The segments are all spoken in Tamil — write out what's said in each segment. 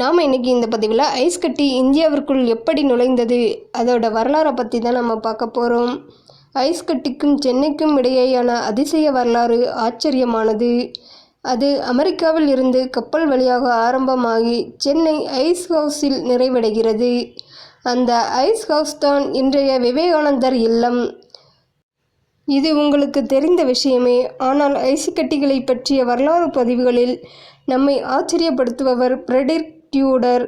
நாம் இன்னைக்கு இந்த பதிவில் ஐஸ் கட்டி இந்தியாவிற்குள் எப்படி நுழைந்தது? அதோட வரலாறை பற்றி தான் நம்ம பார்க்க போகிறோம் ஐஸ் கட்டிக்கும் சென்னைக்கும் இடையேயான அதிசய வரலாறு ஆச்சரியமானது. அது அமெரிக்காவில் இருந்து கப்பல் வழியாக ஆரம்பமாகி சென்னை ஐஸ் ஹவுஸில் நிறைவடைகிறது. அந்த ஐஸ் ஹவுஸ் தான் இன்றைய விவேகானந்தர் இல்லம். இது உங்களுக்கு தெரிந்த விஷயமே. ஆனால் ஐசுக்கட்டிகளை பற்றிய வரலாறு பதிவுகளில் நம்மை ஆச்சரியப்படுத்துபவர் பிரெடிக் டியூடர்.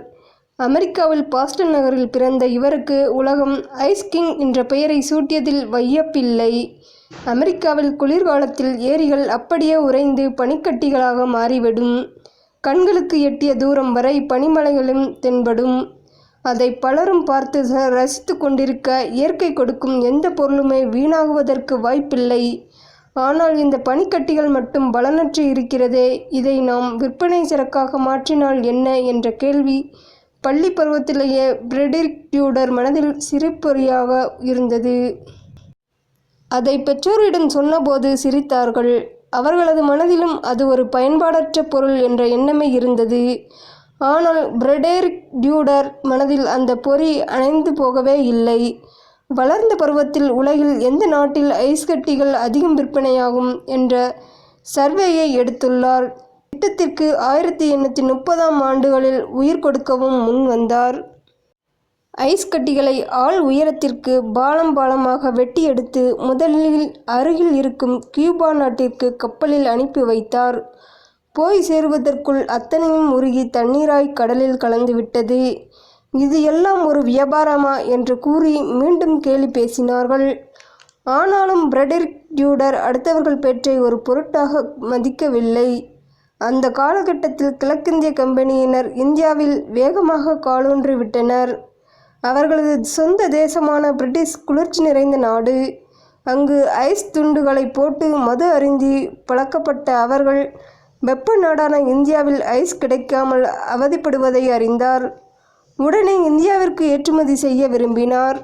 அமெரிக்காவில் பாஸ்டன் நகரில் பிறந்த இவருக்கு உலகம் ஐஸ் கிங் என்ற பெயரை சூட்டியதில் வையப்பில்லை. அமெரிக்காவில் குளிர்காலத்தில் ஏரிகள் அப்படியே உறைந்து பனிக்கட்டிகளாக மாறிவிடும். கண்களுக்கு எட்டிய தூரம் வரை பனிமலைகளும் தென்படும். அதை பலரும் பார்த்து ரசித்து கொண்டிருக்க இயற்கை கொடுக்கும் எந்த பொருளுமே வீணாகுவதற்கு வாய்ப்பில்லை. ஆனால் இந்த பனிக்கட்டிகள் மட்டும் பலனற்று இருக்கிறதே. இதை நாம் விற்பனை சரக்காக மாற்றினால் என்ன என்ற கேள்வி பள்ளி பருவத்திலேயே பிரெடிரிக் டியூடர் மனதில் சிரிப்பொறியாக இருந்தது. அதை பெற்றோரிடம் சொன்னபோது சிரித்தார்கள். அவர்களது மனதிலும் அது ஒரு பயன்பாடற்ற பொருள் என்ற எண்ணமே இருந்தது. ஆனால் பிரெடேரிக் டியூடர் மனதில் அந்த பொறி அணைந்து போகவே இல்லை. வளர்ந்த பருவத்தில் உலகில் எந்த நாட்டில் ஐஸ் கட்டிகள் அதிகம் விற்பனையாகும் என்ற சர்வேயை எடுத்துள்ளார். திட்டத்திற்கு ஆயிரத்தி எண்ணூற்றி முப்பதாம் ஆண்டுகளில் உயிர் கொடுக்கவும் முன் வந்தார். ஐஸ் கட்டிகளை ஆள் உயரத்திற்கு பாலம் பாலமாக வெட்டி எடுத்து முதலில் அருகில் இருக்கும் கியூபா நாட்டிற்கு கப்பலில் அனுப்பி வைத்தார். போய் சேருவதற்குள் அத்தனையும் உருகி தண்ணீராய் கடலில் கலந்துவிட்டது இது எல்லாம் ஒரு வியாபாரமா என்று கூறி மீண்டும் கேலி பேசினார்கள். ஆனாலும் பிரெடரிக் டியூடர் அடுத்தவர்கள் பெற்றை ஒரு பொருட்டாக மதிக்கவில்லை. அந்த காலகட்டத்தில் கிழக்கிந்திய கம்பெனியினர் இந்தியாவில் வேகமாக காலூன்றி விட்டனர். அவர்களது சொந்த தேசமான பிரிட்டிஷ் குளிர்ச்சி நிறைந்த நாடு. அங்கு ஐஸ் துண்டுகளை போட்டு மது அருந்தி பழக்கப்பட்ட அவர்கள் வெப்ப நாடான இந்தியாவில் ஐஸ் கிடைக்காமல் அவதிப்படுவதை அறிந்தார். உடனே இந்தியாவிற்கு ஏற்றுமதி செய்ய விரும்பினார்.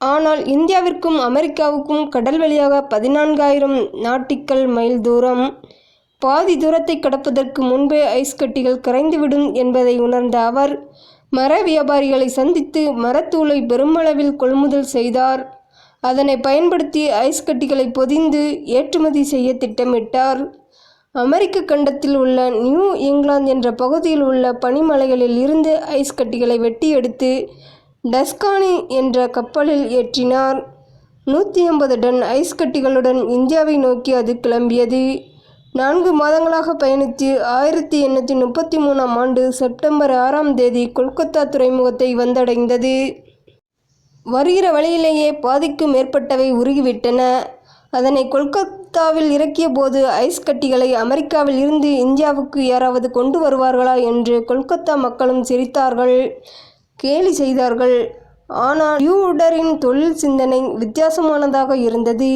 ஆனால் இந்தியாவிற்கும் அமெரிக்காவுக்கும் கடல் வழியாக பதினான்காயிரம் நாட்டிக்கல் மைல் தூரம் பாதி தூரத்தை கடப்பதற்கு முன்பே ஐஸ் கட்டிகள் கரைந்துவிடும் என்பதை உணர்ந்த அவர் மர வியாபாரிகளை சந்தித்து மரத்தூளை பெருமளவில் கொள்முதல் செய்தார். அதனை பயன்படுத்தி ஐஸ் கட்டிகளை பொதிந்து ஏற்றுமதி செய்ய திட்டமிட்டார். அமெரிக்க கண்டத்தில் உள்ள நியூ இங்கிலாந்து என்ற பகுதியில் உள்ள பனிமலைகளில் இருந்து ஐஸ் கட்டிகளை வெட்டி எடுத்து டஸ்கானி என்ற கப்பலில் ஏற்றினார். நூற்றி ஐம்பது டன் ஐஸ் கட்டிகளுடன் இந்தியாவை நோக்கி அது கிளம்பியது. நான்கு மாதங்களாக பயணித்து ஆயிரத்தி எண்ணூற்றி முப்பத்தி மூணாம் ஆண்டு செப்டம்பர் ஆறாம் தேதி கொல்கத்தா துறைமுகத்தை வந்தடைந்தது. வருகிற வழியிலேயே பாதிக்கும் மேற்பட்டவை உருகிவிட்டன. அதனை கொல்கத்தாவில் இறக்கிய போது ஐஸ் கட்டிகளை அமெரிக்காவில் இருந்து இந்தியாவுக்கு யாராவது கொண்டு வருவார்களா என்று கொல்கத்தா மக்களும் சிரித்தார்கள் கேலி செய்தார்கள். ஆனால் யூடரின் தொழில் சிந்தனை வித்தியாசமானதாக இருந்தது.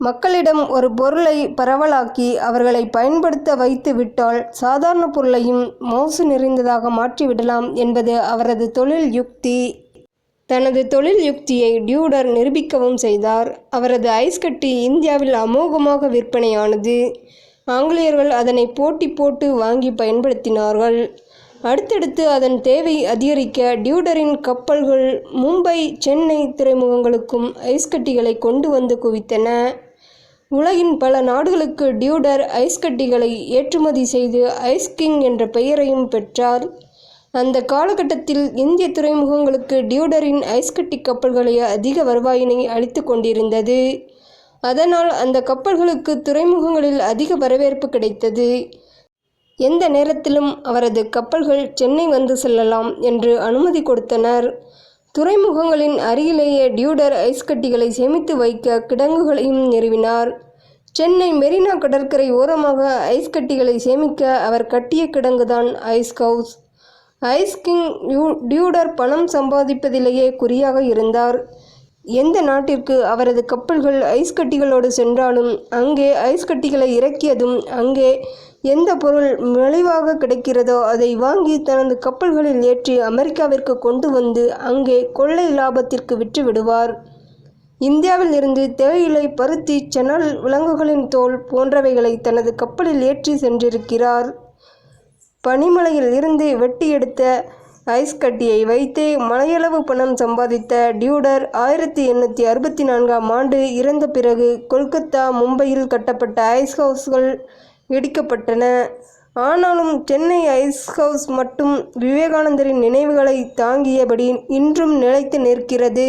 மக்களிடம் ஒரு பொருளை பரவலாக்கி அவர்களை பயன்படுத்த வைத்து விட்டால் சாதாரண பொருளையும் மோசு நிறைந்ததாக மாற்றிவிடலாம் என்பது அவரது தொழில் யுக்தி. தனது தொழில் யுக்தியை டியூடர் நிரூபிக்கவும் செய்தார். அவரது ஐஸ் கட்டி இந்தியாவில் அமோகமாக விற்பனையானது. ஆங்கிலேயர்கள் அதனை போட்டி போட்டு வாங்கி பயன்படுத்தினார்கள். அடுத்தடுத்து அதன் தேவை அதிகரிக்க டியூடரின் கப்பல்கள் மும்பை சென்னை துறைமுகங்களுக்கும் ஐஸ் கட்டிகளை கொண்டு வந்து குவித்தன. உலகின் பல நாடுகளுக்கு டியூடர் ஐஸ் கட்டிகளை ஏற்றுமதி செய்து ஐஸ் கிங் என்ற பெயரையும் பெற்றார். அந்த காலகட்டத்தில் இந்திய துறைமுகங்களுக்கு டியூடரின் ஐஸ்கட்டி கப்பல்களையே கப்பல்களே அதிக வருவாயினை அளித்து கொண்டிருந்தது. அதனால் அந்த கப்பல்களுக்கு துறைமுகங்களில் அதிக வரவேற்பு கிடைத்தது. எந்த நேரத்திலும் அவரது கப்பல்கள் சென்னை வந்து செல்லலாம் என்று அனுமதி கொடுத்தனர். துறைமுகங்களின் அருகிலேயே டியூடர் ஐஸ் கட்டிகளை சேமித்து வைக்க கிடங்குகளையும் நிறுவினார். சென்னை மெரினா கடற்கரை ஓரமாக ஐஸ் கட்டிகளை சேமிக்க அவர் கட்டிய கிடங்குதான் ice house. Ice king Tudor பணம் சம்பாதிப்பதிலேயே குறியாக இருந்தார். எந்த நாட்டிற்கு அவரது கப்பல்கள் ஐஸ் கட்டிகளோடு சென்றாலும் அங்கே ஐஸ் கட்டிகளை இறக்கியதும் அங்கே எந்த பொருள் மலிவாக கிடைக்கிறதோ அதை வாங்கி தனது கப்பல்களில் ஏற்றி அமெரிக்காவிற்கு கொண்டு வந்து அங்கே கொள்ளை லாபத்திற்கு விற்று விடுவார் இந்தியாவில் இருந்து தேயிலை பருத்தி செனல் விலங்குகளின் தோல் போன்றவைகளை தனது கப்பலில் ஏற்றி சென்றிருக்கிறார். பனிமலையில் இருந்து வெட்டி எடுத்த ஐஸ் கட்டியை வைத்தே மலையளவு பணம் சம்பாதித்த டியூடர் ஆயிரத்தி எண்ணூற்றி அறுபத்தி நான்காம் ஆண்டு இறந்த பிறகு கொல்கத்தா மும்பையில் கட்டப்பட்ட ஐஸ் ஹவுஸ்கள் இடிக்கப்பட்டன. ஆனாலும் சென்னை ஐஸ் ஹவுஸ் மட்டும் விவேகானந்தரின் நினைவுகளை தாங்கியபடி இன்றும் நிலைத்து நிற்கிறது.